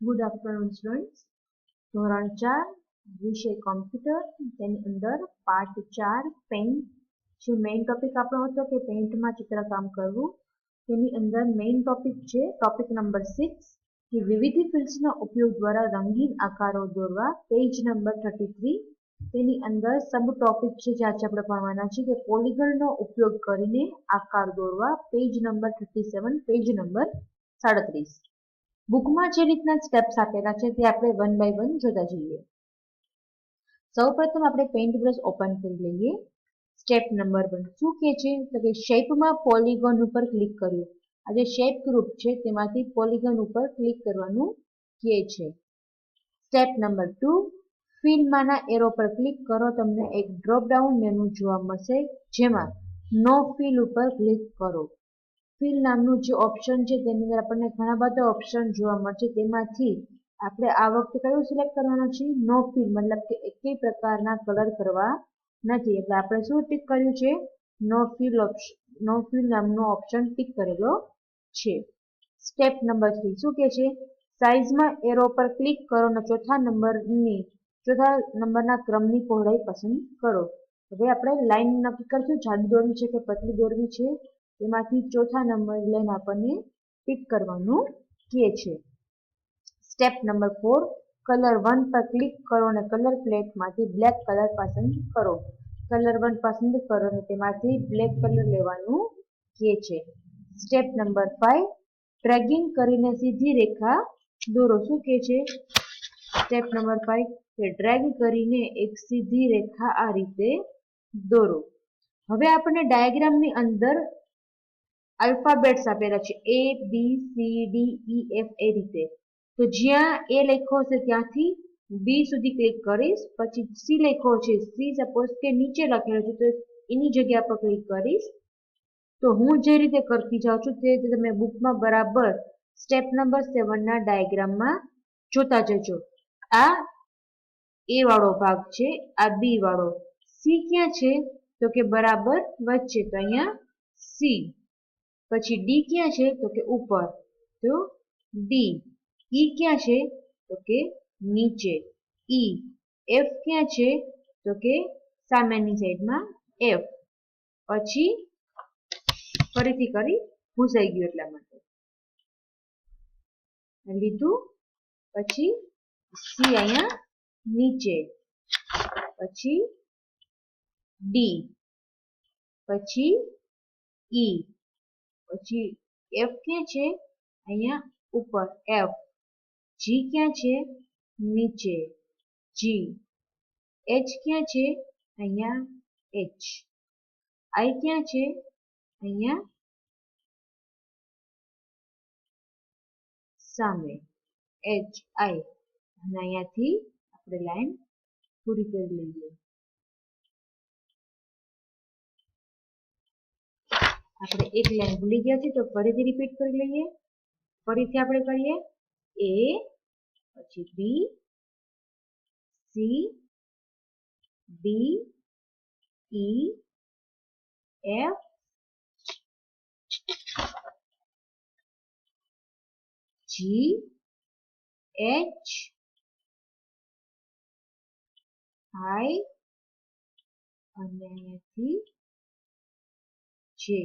Good afternoon students ધોરણ ચાર વિષય કોમ્પ્યુટર તેની અંદર પાર્ટ ચાર પેઇન્ટ જે મેઇન ટોપિક આપણો હતો કે પેઇન્ટમાં ચિત્રકામ કરવું. તેની અંદર મેઇન ટોપિક છે ટોપિક નંબર સિક્સ કે વિવિધ ફિલ્ડ્સના ઉપયોગ દ્વારા રંગીન આકારો દોરવા. પેજ નંબર થર્ટી થ્રી તેની અંદર સબ ટોપિક છે જે આજે આપણે ભણવાના છે કે પોલિગનનો ઉપયોગ કરીને આકાર દોરવા. Page number thirty seven page number સાડત્રીસ. બુકમાં જે રીતના સ્ટેપ્સ આપેલા છે તે આપણે વન બાય વન જોતા જઈએ. સૌપ્રથમ આપણે પેઇન્ટ બ્રશ ઓપન કરી લઈએ. સ્ટેપ નંબર વન શું કહે છે? તો કે શેપમાં પોલિગોન ઉપર ક્લિક કર્યું. આ જે શેપ ગ્રુપ છે તેમાંથી પોલિગોન ઉપર ક્લિક કરવાનું કહે છે. સ્ટેપ નંબર ટુ ફિલમાંના એરો પર ક્લિક કરો, તમને એક ડ્રોપ ડાઉન મેનુ જોવા મળશે, જેમાં નો ફિલ ઉપર ક્લિક કરો. ફિલ નામનું જે ઓપ્શન છે, તેની અંદર આપણને ઘણા બધા ઓપ્શન જોવા મળશે. તેમાંથી આપણે આ વખતે કયું સિલેક્ટ કરવાનું છે? નો ફિલ મતલબ કે એકેય પ્રકારના કલર કરવા નથી. એટલે આપણે શું ટીક કર્યું છે? No fill option no fill નામનો ઓપ્શન ટીક કરેલો છે. સ્ટેપ નંબર થ્રી શું કે છે? સાઇઝમાં એરો પર ક્લિક કરો અને ચોથા નંબરની, ચોથા નંબરના ક્રમની પહોળાઈ પસંદ કરો. હવે આપણે લાઈન નક્કી કરશું. જાડી દોરવી છે કે પતલી દોરવી છે? તેમાંથી ચોથા નંબર લાઈન આપણને ટીક કરવાનું કહે છે. Step number four colour one પર ક્લિક કરો અને કલર પ્લેટમાંથી બ્લેક કલર પસંદ કરો. કલર વન પસંદ કરો અને તેમાંથી બ્લેક કલર લેવાનું કહે છે. સ્ટેપ નંબર ફાઈવ ડ્રેગિંગ કરીને સીધી રેખા દોરો. શું કહે છે? સ્ટેપ નંબર ફાઈવ કે ડ્રેગ કરીને એક સીધી રેખા આ રીતે દોરો. હવે આપણે ડાયાગ્રામની અંદર આલ્ફાબેટ્સ આપેલા છે. A B C D E F એ રીતે. તો જ્યાં એ લખ્યો હશે ત્યાંથી બી સુધી ક્લિક કરીશ, પછી સી લખ્યો છે સી સપોઝ કે નીચે લખેલો છે, તો એની જગ્યા પર ક્લિક કરીશ. તો હું જે રીતે કરતી જાઉં છું તે રીતે તમે બુકમાં બરાબર સ્ટેપ નંબર સેવનના ડાયાગ્રામમાં જોતા જજો. આ એ વાળો ભાગ છે, આ બી વાળો. સી ક્યાં છે? તો કે બરાબર વચ્ચે, તો અહીંયા સી પછી ડી ક્યાં છે? તો કે ઉપર. તો ડી ઈ ક્યાં છે? તો કે નીચે. ઈ એફ ક્યાં છે? તો કે સામેની સાઈડમાં એફ પછી ફરીથી કરી ભૂસાઈ ગયું એટલા માટે. લીધું. પછી સી અહીંયા નીચે. પછી ડી પછી ઈ પછી એફ ક્યાં છે? અહીંયા ઉપર એફ જી ક્યાં છે? નીચે. જી એચ ક્યાં છે? અહીંયા એચ આઈ ક્યાં છે? અહીંયા સામે. એચ આઈ અને અહીંયાથી આપણે લાઈન પૂરી કરી લઈએ. આપણે એક લાઈન ભૂલી ગયા છીએ, તો ફરીથી રિપીટ કરી લઈએ. ફરીથી આપણે કરીએ. એ પછી B C D E F G H I અને અહીંયાથી જે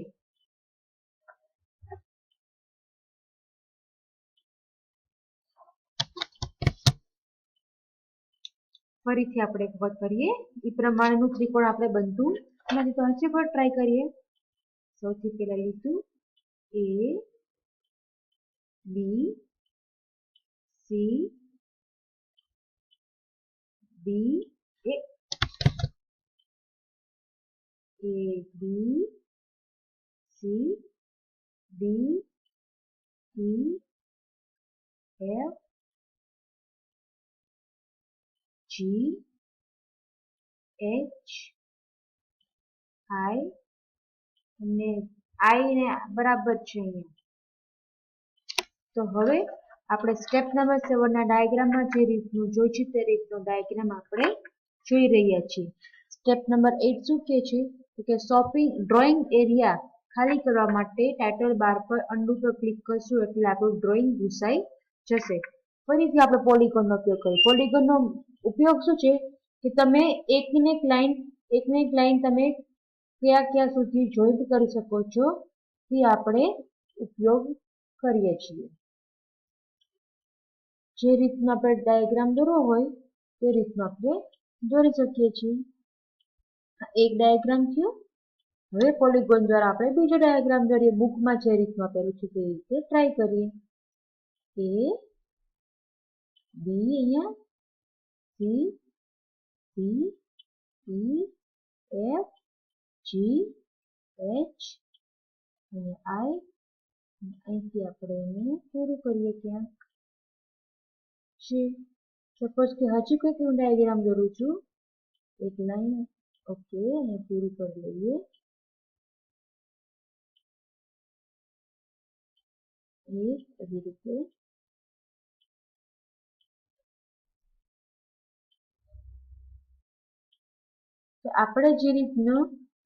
ફરીથી આપણે એક વખત કરીએ. એ પ્રમાણેનું ત્રિકોણ આપણે બનતું નથી. તો હજી પણ ટ્રાય કરીએ. સૌથી પહેલા લીધું A B C D A A B C D E F G H I, અને આઈ ને બરાબર છે અહીંયા. તો હવે આપણે સ્ટેપ નંબર સેવનના ડાયાગ્રામમાં જે રીતનું જોઈ છે તે રીતનો ડાયાગ્રામ આપણે જોઈ રહ્યા છીએ. સ્ટેપ નંબર એટ શું કહે છે? તો કે શોપિંગ ડ્રોઈંગ એરિયા ખાલી કરવા માટે ટાઇટલ બાર પર અંડુ પર ક્લિક કરશું એટલે આપણું ડ્રોઈંગ ઘૂસાઈ જશે. ફરીથી આપણે પોલિગોનનો ઉપયોગ કરીએ. પોલિગોનનો ઉપયોગ શું છે? કે તમે એકને એક લાઈન, એકને એક લાઈન તમે કયા ક્યાં સુધી જોઈન્ટ કરી શકો છો તે આપણે ઉપયોગ કરીએ છીએ. જે રીતનો આપણે ડાયાગ્રામ દોરવો હોય તે રીતનો આપણે દોરી શકીએ છીએ. એક ડાયાગ્રામ થયો. હવે પોલિગોન દ્વારા આપણે બીજો ડાયાગ્રામ દોરીએ. બુકમાં જે રીતમાં આપેલું છે તે રીતે ટ્રાય કરીએ. એ, બી અહીંયા C C E F G H અને આઈ અહીંથી આપણે એને પૂરું કરીએ ક્યાંક છે સપોઝ કે હજી કોઈક હું ડાયાગ્રામ દોરું છું. એક લાઈન ઓકે અહીંયા પૂરું કરી લઈએ. એક, એવી રીતે તો આપણે જે રીતનું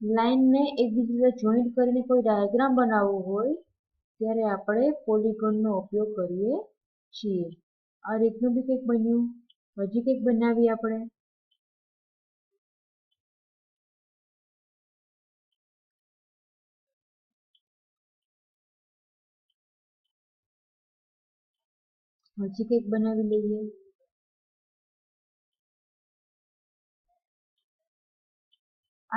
લાઈનને એકબીજા જોઈન્ટ કરીને કોઈ ડાયાગ્રામ બનાવવો હોય, ત્યારે આપણે પોલિગોનનો ઉપયોગ કરીએ છીએ. આ રીતનું બી કંઈક બન્યું. હજી કંઈક બનાવીએ આપણે. હજી કંઈક બનાવી લઈએ.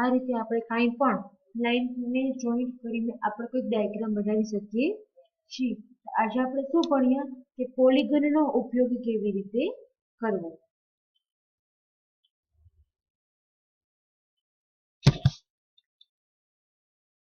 આ રીતે આપણે કાંઈ પણ લાઈનને જોઈન્ટ કરીને આપણે કોઈ ડાયાગ્રામ બનાવી શકીએ છીએ. આજે આપણે શું ભણ્યા કે પોલિગનનો ઉપયોગ કેવી રીતે કરવો?